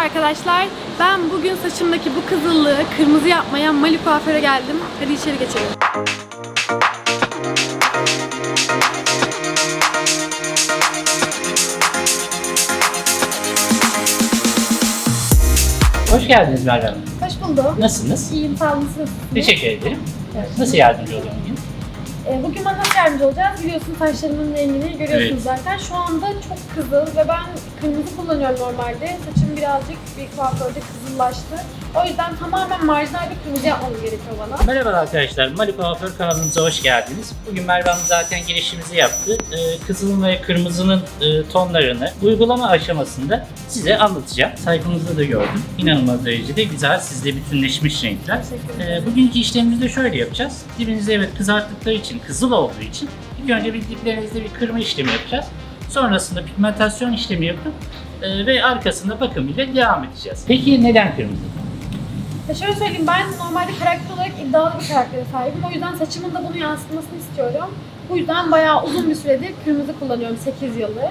arkadaşlar. Ben bugün saçımdaki bu kızıllığı kırmızı yapmaya Mali kuaföre geldim. Hadi içeri geçelim. Hoş geldiniz Merve Hanım. Hoş buldum. Nasılsınız? İyiyim, sağ olun. Siz Teşekkür ederim. Evet. Nasıl yardımcı olayım bugün? Ee, Bugün bana nasıl yardımcı olacağız? Biliyorsun saçlarımın rengini görüyorsunuz Evet. zaten. Şu anda çok kızıl ve ben kırmızı kullanıyorum normalde. Saçım birazcık bir kuaförde kızıllaştı. O yüzden tamamen marjinal bir kırmızı yapmam gerekiyor bana. Merhaba arkadaşlar, Mali Kuaför kanalımıza hoş geldiniz. Bugün Merve Hanım zaten girişimizi yaptı. Ee, kızılın ve kırmızının e, tonlarını uygulama aşamasında size anlatacağım. Sayfamızda da gördüm. İnanılmaz derecede güzel, sizde bütünleşmiş renkler. Ee, bugünkü işlemimizi de şöyle yapacağız. Dibinizde evet kızarttıkları için, kızıl olduğu için ilk önce bir diplerinizde bir kırma işlemi yapacağız. Sonrasında pigmentasyon işlemi yapıp e, ve arkasında bakım ile devam edeceğiz. Peki neden kırmızı? Ya şöyle söyleyeyim ben normalde karakter olarak iddialı bir karaktere sahibim. O yüzden saçımın da bunu yansıtmasını istiyorum. Bu yüzden bayağı uzun bir süredir kırmızı kullanıyorum 8 yıldır.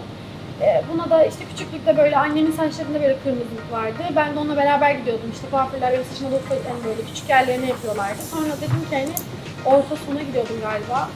Ee, buna da işte küçüklükte böyle annemin saçlarında böyle kırmızılık vardı. Ben de onunla beraber gidiyordum. İşte kuaförler benim saçıma doktor yani böyle küçük yerlerine yapıyorlardı. Sonra dedim ki hani orta sona gidiyordum galiba.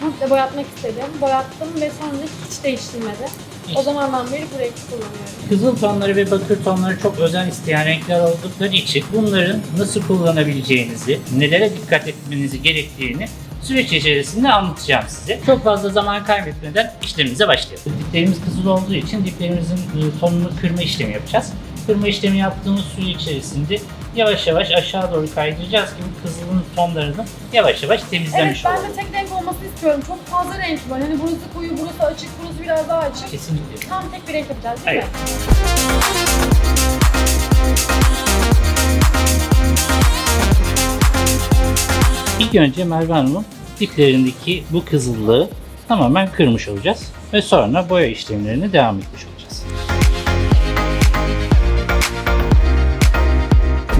Komple boyatmak istedim. Boyattım ve sonra hiç değiştirmedi. O zamandan beri bu rengi kullanıyorum. Kızıl tonları ve bakır tonları çok özen isteyen renkler oldukları için bunların nasıl kullanabileceğinizi, nelere dikkat etmenizi gerektiğini süreç içerisinde anlatacağım size. Çok fazla zaman kaybetmeden işlemimize başlayalım. Diplerimiz kızıl olduğu için diplerimizin e, tonunu kırma işlemi yapacağız. Kırma işlemi yaptığımız süre içerisinde yavaş yavaş aşağı doğru kaydıracağız ki bu kızılın tonlarını yavaş yavaş Evet temizlemiş ben olalım. de tek renk olmasını istiyorum. Çok fazla renk var. Hani burası koyu, burası açık, burası biraz daha açık. Kesinlikle. Tam tek bir renk yapacağız değil Evet. mi? İlk önce Merve Hanım'ın diplerindeki bu kızıllığı tamamen kırmış olacağız. Ve sonra boya işlemlerine devam etmiş olacağız.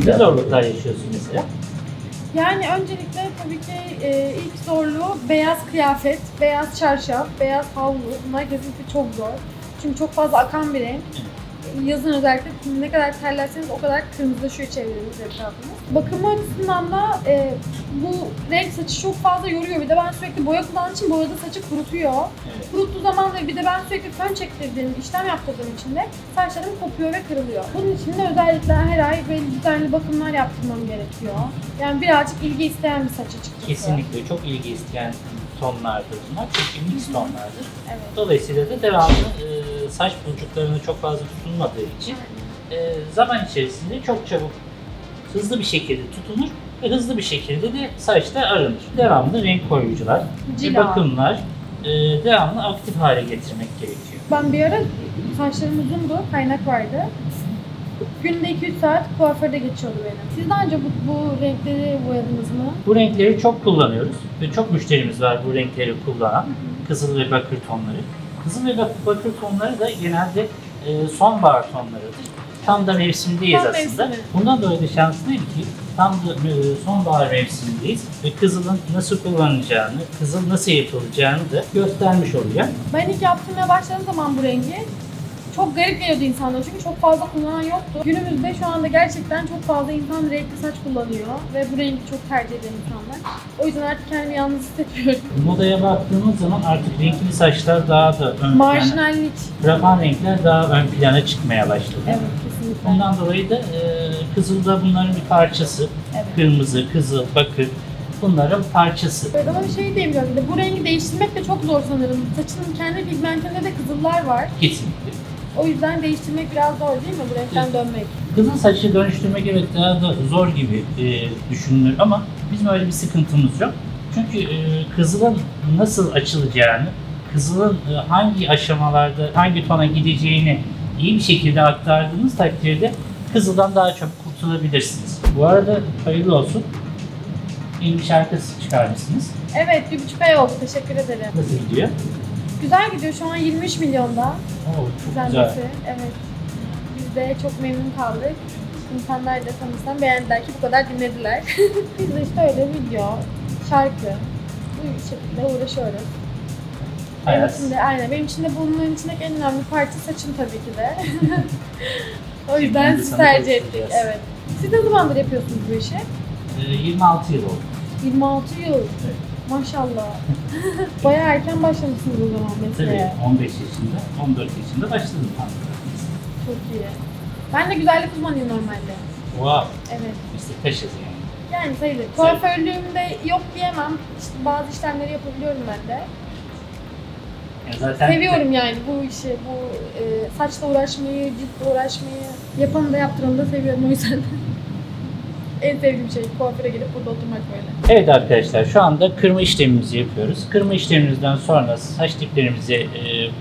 Ne zorluklar yaşıyorsun mesela? Yani öncelikle tabii ki e, ilk zorluğu beyaz kıyafet, beyaz çarşaf, beyaz havlu. Bunlar kesinlikle çok zor. Çünkü çok fazla akan bir renk. Yazın özellikle ne kadar terlerseniz o kadar kırmızılaşıyor çevreniz etrafınız. Bakımı açısından da e, bu renk saçı çok fazla yoruyor. Bir de ben sürekli boya kullandığım için boyada saçı kurutuyor. Evet. Kuruttuğu zaman da bir de ben sürekli fön çektirdiğim, işlem yaptırdığım için de saçlarım kopuyor ve kırılıyor. Bunun için de özellikle her ay belli düzenli bakımlar yaptırmam gerekiyor. Yani birazcık ilgi isteyen bir saç açıkçası. Kesinlikle çok ilgi isteyen tonlardır bunlar. Çünkü mix tonlardır. Evet. Dolayısıyla da devamlı e, saç bulcuklarına çok fazla tutunmadığı için e, zaman içerisinde çok çabuk hızlı bir şekilde tutunur ve hızlı bir şekilde de saçta aranır. Devamlı renk koruyucular ve Cila. bakımlar e, devamlı aktif hale getirmek gerekiyor. Ben bir ara saçlarım uzundu, kaynak vardı. Günde 2-3 saat kuaförde geçiyordu benim. Siz daha önce bu, bu renkleri boyadınız mı? Bu renkleri çok kullanıyoruz ve çok müşterimiz var bu renkleri kullanan. Kızıl ve bakır tonları. Kızıl ve bak- bakır tonları da genelde e, sonbahar tonlarıdır. Tam da mevsimdeyiz Tam aslında. mevsimi. Bundan dolayı da şanslıyım ki tam da e, sonbahar mevsimindeyiz ve kızılın nasıl kullanılacağını, kızıl nasıl yapılacağını da göstermiş olacağım. Ben ilk yaptırmaya başladığım zaman bu rengi çok garip geliyordu insanlara çünkü çok fazla kullanan yoktu. Günümüzde şu anda gerçekten çok fazla insan renkli saç kullanıyor ve bu rengi çok tercih eden insanlar. O yüzden artık kendimi yalnız hissetmiyorum. Modaya baktığımız zaman artık renkli saçlar daha da ön plana, Marjinallik. frapan renkler daha ön plana çıkmaya başladı. Evet kesinlikle. Ondan dolayı da e, kızıl da bunların bir parçası. Evet. Kırmızı, kızıl, bakır bunların parçası. Evet ama bir şey diyeyim bir de bu rengi değiştirmek de çok zor sanırım. Saçının kendi pigmentinde de kızıllar var. Kesinlikle. O yüzden değiştirmek biraz zor değil mi bu renkten dönmek? Kızıl saçı dönüştürmek evet daha da zor gibi e, düşünülür ama bizim öyle bir sıkıntımız yok. Çünkü e, kızılın nasıl açılacağını, kızılın e, hangi aşamalarda hangi tona gideceğini iyi bir şekilde aktardığınız takdirde kızıldan daha çok kurtulabilirsiniz. Bu arada hayırlı olsun. Yeni bir şarkı çıkarmışsınız. Evet bir buçuk ay oldu teşekkür ederim. Nasıl gidiyor? Güzel gidiyor şu an 23 milyonda. Oo, çok güzel. Evet. Biz de çok memnun kaldık. İnsanlar da tanışsan beğendiler ki bu kadar dinlediler. Biz de işte öyle video, şarkı, bu şekilde uğraşıyoruz. Benim için de aynen. Benim için de bunların içindeki en önemli parça saçım tabii ki de. O yüzden Şimdi siz sana tercih ettik. Evet. Siz ne zamandır yapıyorsunuz bu işi? Ee, 26 yıl oldu. 26 yıl. Maşallah. Bayağı erken başlamışsınız o zaman Tabii mesleğe. 15 yaşında, 14 yaşında başladım pandada. Çok iyi. Ben de güzellik uzmanıyım normalde. Wow. Evet. Meslektaşız yani. Yani sayılır. Kuaförlüğümde yok diyemem. İşte bazı işlemleri yapabiliyorum ben de. Ya zaten Seviyorum yani bu işi, bu e, saçla uğraşmayı, ciltle uğraşmayı. Yapanı da yaptıranı da seviyorum o yüzden. en sevdiğim şey kuaföre gelip burada oturmak böyle. Evet arkadaşlar şu anda kırma işlemimizi yapıyoruz. Kırma işlemimizden sonra saç diplerimizi e,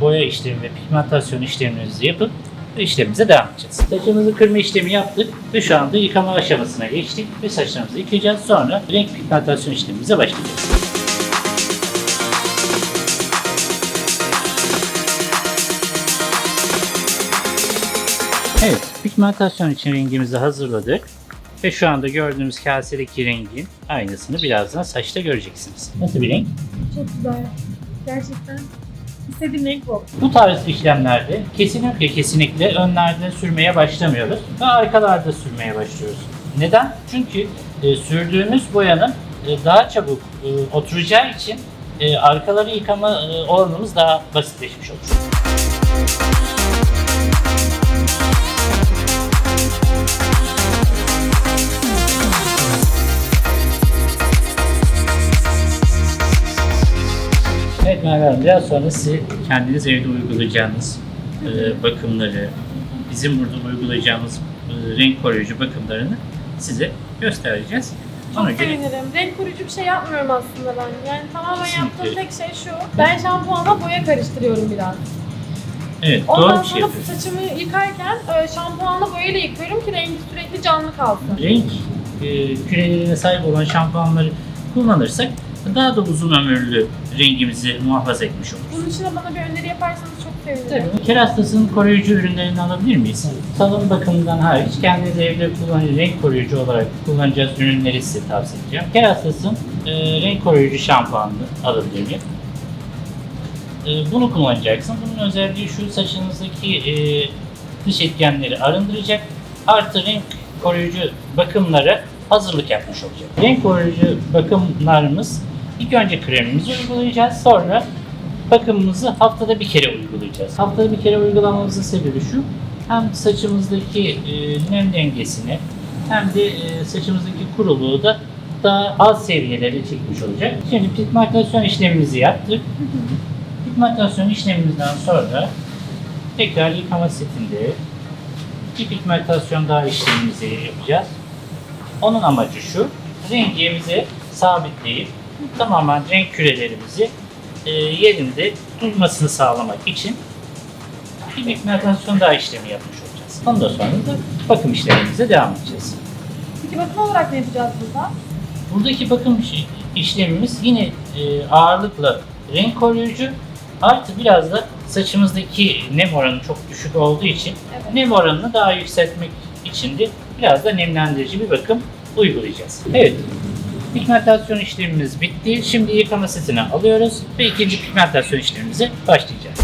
boya işlemi ve pigmentasyon işlemimizi yapıp işlemimize devam edeceğiz. Saçımızı kırma işlemi yaptık ve şu anda yıkama aşamasına geçtik ve saçlarımızı yıkayacağız. Sonra renk pigmentasyon işlemimize başlayacağız. Evet, pigmentasyon için rengimizi hazırladık. Ve şu anda gördüğümüz kasedeki rengin aynısını birazdan saçta göreceksiniz. Nasıl bir renk? Çok güzel. Gerçekten istediğim renk bu. Bu tarz işlemlerde kesinlikle kesinlikle önlerde sürmeye başlamıyoruz ve arkalarda sürmeye başlıyoruz. Neden? Çünkü e, sürdüğümüz boyanın e, daha çabuk e, oturacağı için e, arkaları yıkama e, oranımız daha basitleşmiş olur. Hanım, biraz sonra size kendiniz evde uygulayacağınız e, bakımları, bizim burada uygulayacağımız e, renk koruyucu bakımlarını size göstereceğiz. Ona Çok göre sevinirim. Renk koruyucu bir şey yapmıyorum aslında ben. Yani tamamen Kesinlikle. yaptığım tek şey şu. Ben şampuanla boya karıştırıyorum biraz. evet Ondan doğru bir şey sonra yapıyorsunuz. saçımı yıkarken e, şampuanla boyayla yıkıyorum ki rengi sürekli canlı kalsın. Renk e, kürelerine sahip olan şampuanları kullanırsak daha da uzun ömürlü rengimizi muhafaza etmiş oluruz. Bunun için de bana bir öneri yaparsanız çok sevinirim. Tabii. Kerastasının koruyucu ürünlerini alabilir miyiz? Salon bakımından hariç kendiniz evde kullanıcı renk koruyucu olarak kullanacağız ürünleri size tavsiye edeceğim. Kerastas'ın e, renk koruyucu şampuanını alabilir miyim? E, bunu kullanacaksın. Bunun özelliği şu saçınızdaki e, dış etkenleri arındıracak. Artı renk koruyucu bakımlara hazırlık yapmış olacak. Renk koruyucu bakımlarımız ilk önce kremimizi uygulayacağız. Sonra bakımımızı haftada bir kere uygulayacağız. Haftada bir kere uygulamamızın sebebi şu. Hem saçımızdaki e, nem dengesini hem de e, saçımızdaki kuruluğu da daha az seviyelere çekmiş olacak. Şimdi pigmentasyon işlemimizi yaptık. Pigmentasyon işlemimizden sonra tekrar yıkama setinde bir pigmentasyon daha işlemimizi yapacağız. Onun amacı şu, rengimizi sabitleyip tamamen renk kürelerimizi e, yerinde durmasını sağlamak için bir pigmentasyon daha işlemi yapmış olacağız. Ondan sonra da bakım işlemimize devam edeceğiz. Peki bakım olarak ne yapacağız burada? Buradaki bakım iş- işlemimiz yine e, ağırlıkla renk koruyucu artı biraz da saçımızdaki nem oranı çok düşük olduğu için Evet. nem oranını daha yükseltmek için de biraz da nemlendirici bir bakım uygulayacağız. Evet. Pigmentasyon işlemimiz bitti. Şimdi yıkama setine alıyoruz ve ikinci pigmentasyon işlemimize başlayacağız.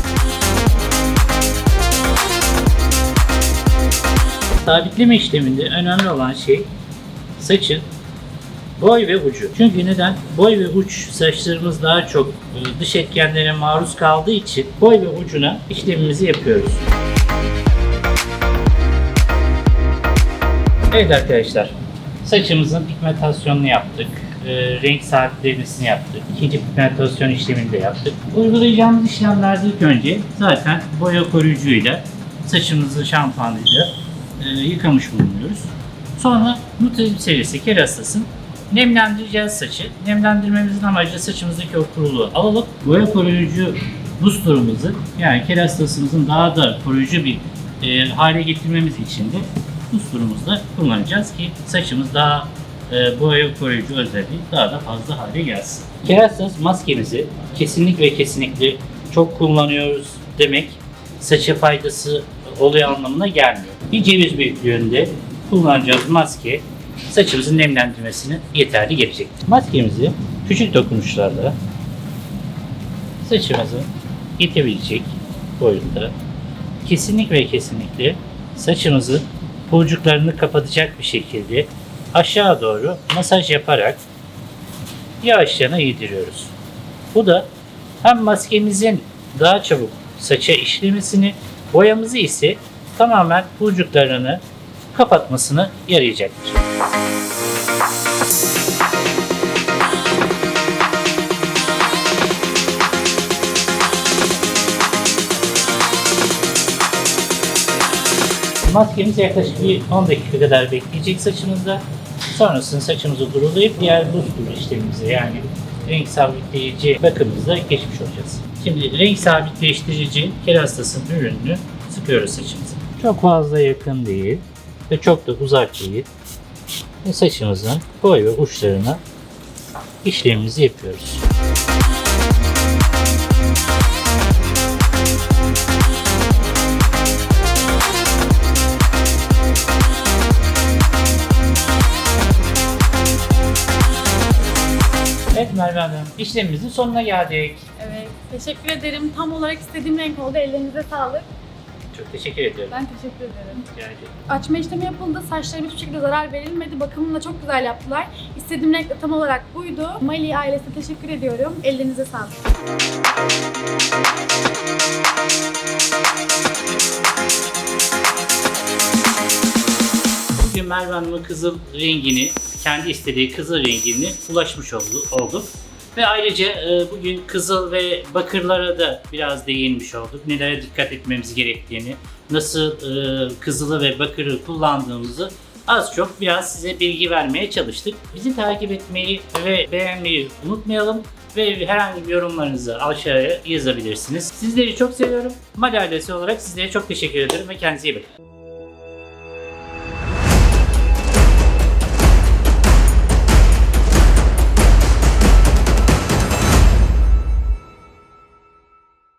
Sabitleme işleminde önemli olan şey saçın boy ve ucu. Çünkü neden? Boy ve uç saçlarımız daha çok e, dış etkenlere maruz kaldığı için boy ve ucuna işlemimizi yapıyoruz. Evet arkadaşlar, saçımızın pigmentasyonunu yaptık. e, renk sabitlemesini yaptık. İkinci pigmentasyon işlemini de yaptık. Uygulayacağımız işlemlerde ilk önce zaten boya koruyucuyla saçımızı şampuanıyla e, yıkamış bulunuyoruz. Sonra Nutella serisi Kerastas'ın nemlendireceğiz saçı. Nemlendirmemizin amacı saçımızdaki o kuruluğu alalım. Boya koruyucu booster'ımızı yani Kerastas'ımızın daha da koruyucu bir e, hale getirmemiz için de booster'ımızı kullanacağız ki saçımız daha e, boya koruyucu özelliği daha da fazla hale gelsin. Kerastas maskemizi kesinlikle ve kesinlikle çok kullanıyoruz demek saça faydası oluyor anlamına gelmiyor. Bir ceviz büyüklüğünde kullanacağız maske saçımızın nemlendirmesini yeterli gelecektir. Maskemizi küçük dokunuşlarla saçımızın yetebilecek boyutta kesinlikle ve kesinlikle saçımızın pulcuklarını kapatacak bir şekilde aşağı doğru masaj yaparak yavaşça yediriyoruz. Bu da hem maskemizin daha çabuk saça işlemesini, boyamızı ise tamamen pulcuklarını kapatmasını yarayacaktır. Maskemiz yaklaşık bir 10 dakika kadar bekleyecek saçımızda. Sonrasında saçımızı durulayıp diğer buz kuru işlemimize yani renk sabitleyici bakımımıza geçmiş olacağız. Şimdi renk sabitleştirici kerastasının ürününü sıkıyoruz saçımıza. Çok fazla yakın değil ve çok da uzak değil. Ve saçımızın boy ve uçlarına işlemimizi yapıyoruz. Evet Merve Hanım, işlemimizin sonuna geldik. Evet. Teşekkür ederim. Tam olarak istediğim renk oldu. Ellerinize sağlık. Çok teşekkür ediyorum. Ben teşekkür ederim. Rica ederim. Açma işlemi yapıldı. Saçlarıma hiçbir şekilde zarar verilmedi. Bakımını da çok güzel yaptılar. İstediğim renk de tam olarak buydu. Mali ailesine teşekkür ediyorum. Ellerinize sağlık. Bugün Merve Hanım'ın kızıl rengini, kendi istediği kızıl rengini ulaşmış oldu, olduk. Ve ayrıca e, bugün kızıl ve bakırlara da biraz değinmiş olduk. Nelere dikkat etmemiz gerektiğini, nasıl e, kızılı ve bakırı kullandığımızı az çok biraz size bilgi vermeye çalıştık. Bizi takip etmeyi ve beğenmeyi unutmayalım ve herhangi bir yorumlarınızı aşağıya yazabilirsiniz. Sizleri çok seviyorum. Ailesi olarak sizlere çok teşekkür ederim ve kendinize iyi bakın.